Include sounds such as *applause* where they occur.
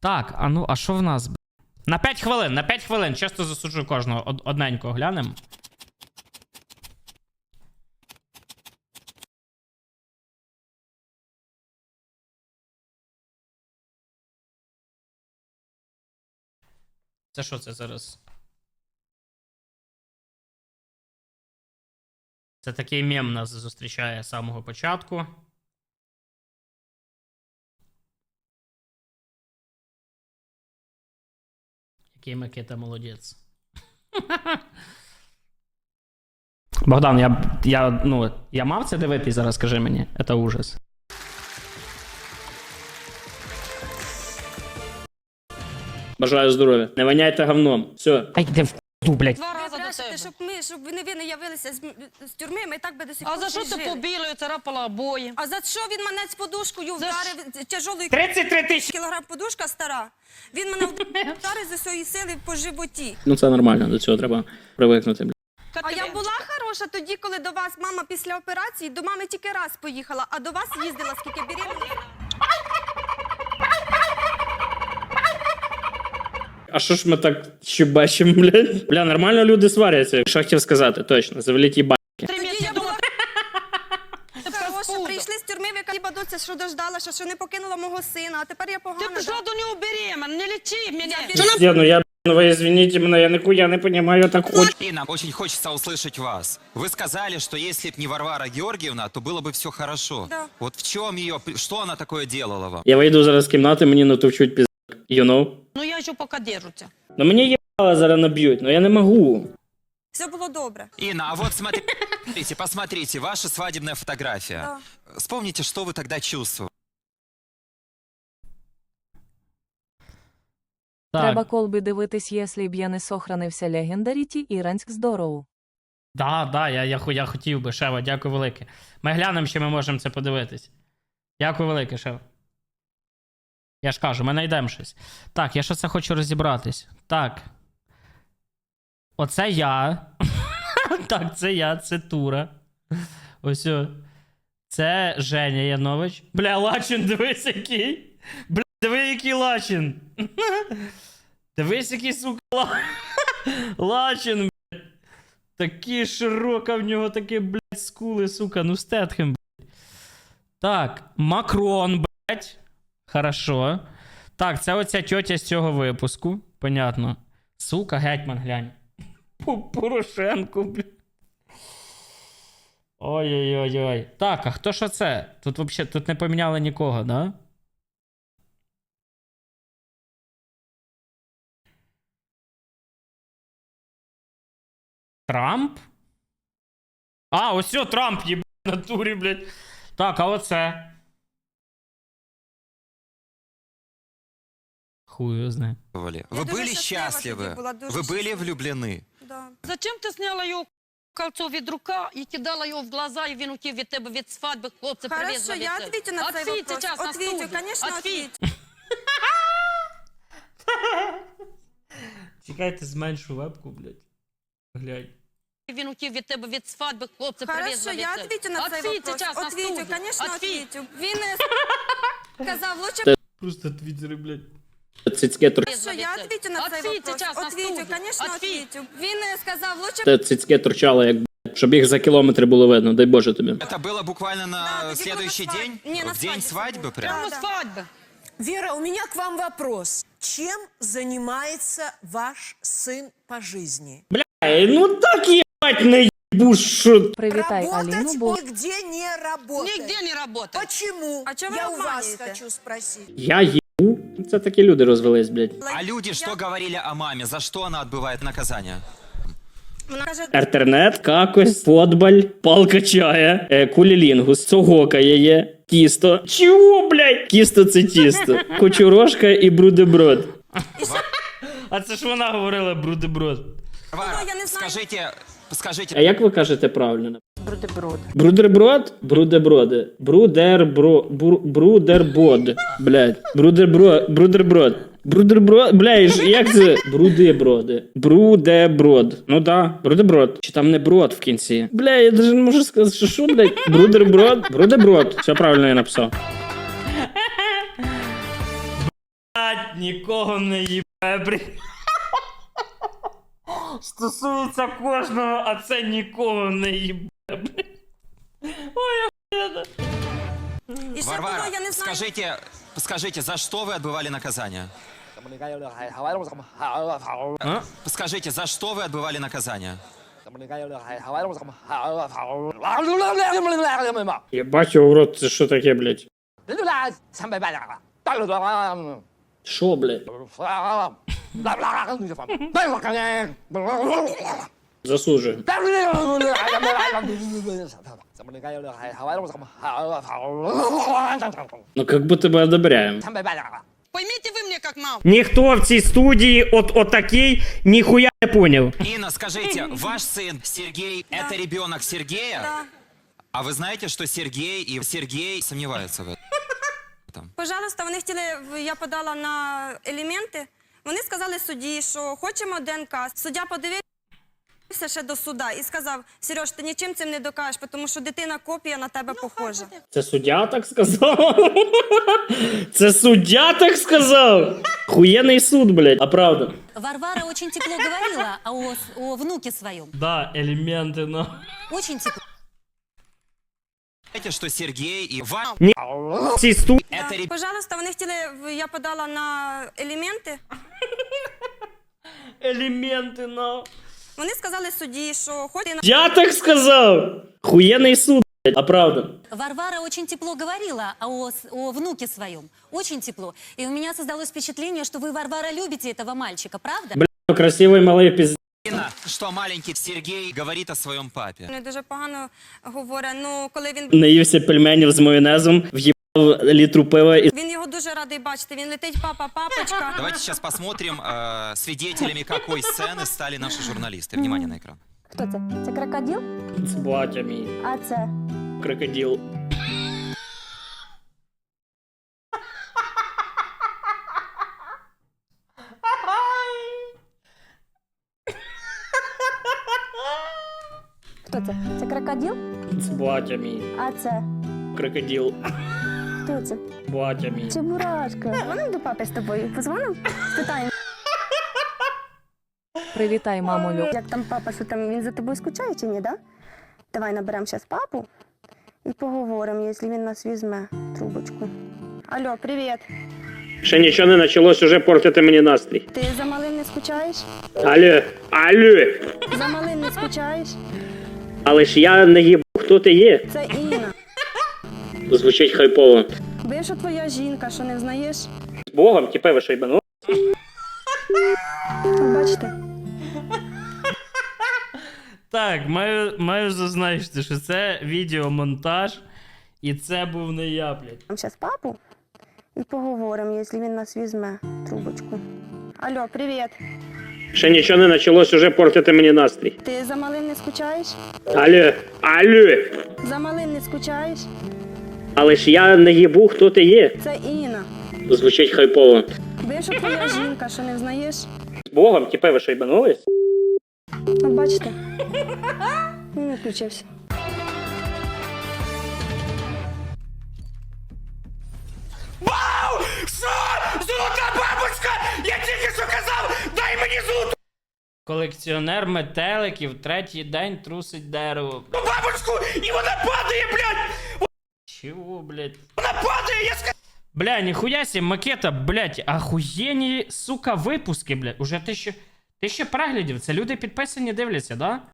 Так, а ну, а що в нас? На 5 хвилин, на 5 хвилин. Чисто засуджую кожного. Од- одненько глянемо. Це що це зараз? Це такий мем нас зустрічає з самого початку. Який Микита молодець. Богдан, я, я, ну, я мав це дивитись зараз, скажи мені. Це ужас. Бажаю здоров'я. Не воняйте говном. Все. Ай, де в блядь. Брешете, тебе. щоб ми, щоб вони ви не явилися з, з тюрми, ми так би до сих А за що ти жили. побіла царапала обої? А за що він мене з подушкою За вдарив тяжолою 33 тисячі. кілограм подушка стара? Він мене *laughs* вдарив з усієї сили по животі. Ну це нормально, до цього треба привикнути. А я була хороша тоді, коли до вас мама після операції, до мами тільки раз поїхала, а до вас їздила скільки беременна. А що ж ми так ще бачимо, блядь? Бля, нормально люди сваряться. Що хотів сказати, точно. Завеліть їба. Три *laughs* Тоді місяці я була Тепер хороша, спуду. прийшли з тюрми, ви кажете, доця, що дождалася, що не покинула мого сина, а тепер я Ти погана. пішла да. до нього беременна, не лічи мене. Я Що Дед, ну я, ну вы извините меня, я нихуя не понимаю, так хочу. И нам очень хочется услышать вас. Вы сказали, что если б не Варвара Георгиевна, то было бы все хорошо. Да. Вот в чем ее, что она такое делала вам? Я вийду зараз з кімнати, мені натовчуть піздак. You know? Ще поки держуся. Ну мені їбало зараз наб'ють, ну я не можу. Все було добре. Инна, а вот смотрите, посмотрите, ваша свадебная фотография. Вспомните, что вы тогда чувствовали. Треба колби дивитись, якщо б я не сохранився легендаріті Іранськ здорово. Да, да, я, я, хо- я хотів би, Шева, дякую велике. Ми глянемо, чи ми можемо це подивитись. Дякую велике, Шева. Я ж кажу, ми знайдемо щось. Так, я ще це хочу розібратись. Так. Оце я. *laughs* так, це я, це Тура. Ось. Це Женя Янович. Бля, Лачин, дивись який. Бля, диви, який Лачин. *laughs* дивись, який сука. Ла- *laughs* Лачин, Такі широка в нього такі, блядь, скули, сука, ну стетхем, блядь. Так, Макрон, блядь. Хорошо. Так, це оця тьотя з цього випуску. Понятно. Сука, гетьман, глянь. По- Порошенко, блядь. Ой-ой-ой-ой. Так, а хто що це? Тут вообще тут не поміняли нікого, да? Трамп? А, ось Трамп, їб в натурі, блядь. Так, а оце. Хуй його знає. Вы Я были дуже щаслива счастливы, тоді була, дуже вы были щаслива. влюблены. Да. Зачем ти зняла його кольцо від рука і кидала його в глаза, і він утів від тебе від свадьби, хлопця привіз Хорошо, за я лице? отвечу на цей Ответь вопрос. сейчас на Отвечу, студию. конечно, Ответь. отвечу. Чекайте, зменшу вебку, блядь. Глянь. Він утів від тебе від свадьби, хлопця привіз за Хорошо, лице. я отвечу на цей Ответь вопрос. сейчас на Отвечу, студию. конечно, Ответь. отвечу. Він е, сказав, *laughs* лучше Просто твіттери, блядь. Цицьке, тр... Хорошо, я отвечу на цей Ответь вопрос. сейчас на Отвечу, студию. конечно, Ответь. отвечу. Він е, сказав, лучше Те цицьке торчало, як блядь, щоб їх за кілометри було видно, дай Боже тобі. Это было буквально Да, на тоді следующий було на день? свадьбі. Не, на в день свадьбі свадьбы було. прям? Прямо да. свадьба. Вера, у меня к вам вопрос. Чем занимается ваш сын по жизни? Ей, ну так їбать не їбу, що... Привітай Аліну, Работать бо нигде не работает. Нигде не работает. Почему? А чё вы Я у вас обманываете? хочу спросить. Я їбу? це такі люди розвелись, блядь. А люди что говорили о маме? За что она отбывает наказание? Вона каже, Ертернет, какось, футболь, палка чая, е, кулілінгус, цогокає є, тісто. Чого, блядь? Тісто це тісто. Кочурошка і брудеброд. А це ж вона говорила брудеброд. Варвара, Ну, я не знаю. скажите, скажите, А як ви кажете правильно? Брудеброд. Брудерброд? Брудеброди. Брудербро... Бру... Брудербод. Блядь. Брудербро... Брудерброд. Брудерброд... Блядь, як це? Брудеброди. Брудеброд. Ну да, брудеброд. Чи там не брод в кінці? Бля, я даже не можу сказати, що що, блядь? Брудерброд? Брудеброд. Все правильно я написав. Блядь, нікого не їбе, блядь. Стосується кожного, а це нікого не їбе, блядь. Ой, охуєнно. І ще було, Варвара, я не знаю. скажите, скажите, за что вы отбывали наказание? А? Скажите, за что вы отбывали наказание? Єбать його в рот, це що таке, блядь? Що, блядь? Засуджую. Ну, как будто бы одобряем. Поймите вы мне, как мама. Ніхто в цій студії от отакий ніхуя не поняв. Инна, скажите, ваш сын Сергей, это ребенок Сергея? Да. А вы знаете, что Сергей и Сергей сомневаются в этом? Пожалуйста, вони хотіли, в- я подала на елементи. Вони сказали судді, що хочемо ДНК. Суддя подивився ще до суда і сказав: Сереж, ти нічим цим не докажеш, тому що дитина копія на тебе похожа. Це суддя так сказав? *laughs* Це суддя так сказав? Хуєний суд, блядь. А правда? Варвара очень тепло говорила о, о внуке своем. Да, елементи, ну. Очень тепло. Знаете, что Сергей и ваш... В цій студії. Это ребенок Пожалуйста, вони хотіли, я подала на елементи. Елементи, ну. Вони сказали судді, що хоче Я так сказав? Хуєний суд, блядь. А правда? Варвара очень тепло говорила о, с- о внуке своем. Очень тепло. И у меня создалось впечатление, что вы, Варвара, любите этого мальчика, правда? Бля, красивий малий піз... Инна, что маленький Сергей говорит о своем папе. не дуже погано говорить. Ну, коли він Наївся пельменів з майонезом, в'їбав літру пива і він його дуже радий бачити. Він летить, папа, папочка. Давайте сейчас посмотрим, э, свидетелями какой сцены стали наши журналисты. Внимание на экран. Хто це? Це крокодил? з батя мій. А це? Крокодил. Хто це? Це крокодил? З батя мій. А це? Крокодил. Хто це? Батя мій. Чебурашка. Дзвоним до папи з тобою. Позвоним? Спитаємо, Привітай, мамулю. як там папа, що там він за тобою скучає чи ні, да? Давай наберемо зараз папу і поговоримо, якщо він нас візьме трубочку. Алло, привіт. Ще нічого не почалось, уже портити мені настрій. Ти за малим не скучаєш? Алло, алло. За малим не скучаєш? Але ж я не їбу, хто ти є. Це Інна. Звучить хайпово. Бивша твоя жінка, що не знаєш? З Богом, тіпе ви шайбану. Бачите? Так, маю, маю зазначити, що це відеомонтаж, і це був не я, блядь. Нам зараз папу і поговоримо, якщо він нас візьме трубочку. Алло, привіт. Ще нічого не почалось, уже портити мені настрій. Ти за малим не скучаєш? Алло, алло. За малим не скучаєш? Але ж я не їбу, хто ти є. Це Інна. Звучить хайпово. Бивша твоя жінка, що не знаєш? З Богом, тіпе ви шайбанулись? От бачите? Він не включився. Колекціонер метеликів третій день трусить дерево. Ну, бабушку, і вона падає, блядь! Чого, блядь? Она падает, я сказал! Бля, нихуя себе, макета, блядь, ахуєнні, сука, випуски, блядь. Уже тисяча, тисяча переглядів. Це люди підписані дивляться, да?